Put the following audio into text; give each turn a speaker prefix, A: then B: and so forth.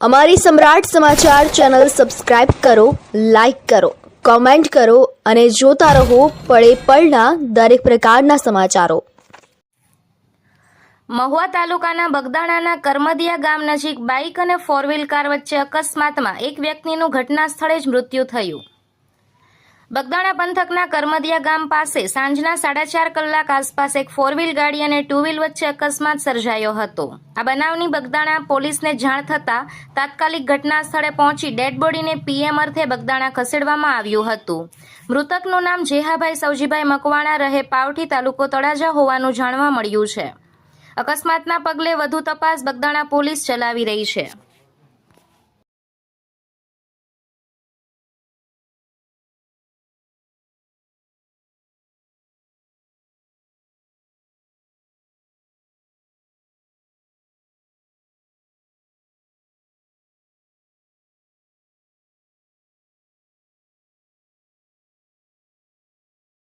A: અમારી સમ્રાટ સમાચાર ચેનલ સબસ્ક્રાઇબ કરો, લાઇક કરો, કોમેન્ટ કરો અને જોતા રહો પળે પળના દરેક પ્રકારના સમાચારો.
B: મહુવા તાલુકાના બગદાણાના કરમદિયા ગામ નજીક બાઇક અને ફોર વ્હીલ કાર વચ્ચે અકસ્માતમાં એક વ્યક્તિનું ઘટના સ્થળે જ મૃત્યુ થયું. બગદાણા પંથકના કરમદિયા ગામ પાસે સાંજના સાડા ચાર કલાક આસપાસ એક ફોર વ્હીલ ગાડી અને ટુ વ્હીલ વચ્ચે અકસ્માત સર્જાયો હતો. આ બનાવની બગદાણા પોલીસને જાણ થતાં તાત્કાલિક ઘટના સ્થળે પહોંચી ડેડ બોડીને પીએમ અર્થે બગદાણા ખસેડવામાં આવ્યું હતું. મૃતકનું નામ જેહાભાઈ સૌજીભાઈ મકવાણા રહે પાવઠી તાલુકો તળાજા હોવાનું જાણવા મળ્યું છે. અકસ્માતના પગલે વધુ તપાસ બગદાણા પોલીસ ચલાવી રહી છે.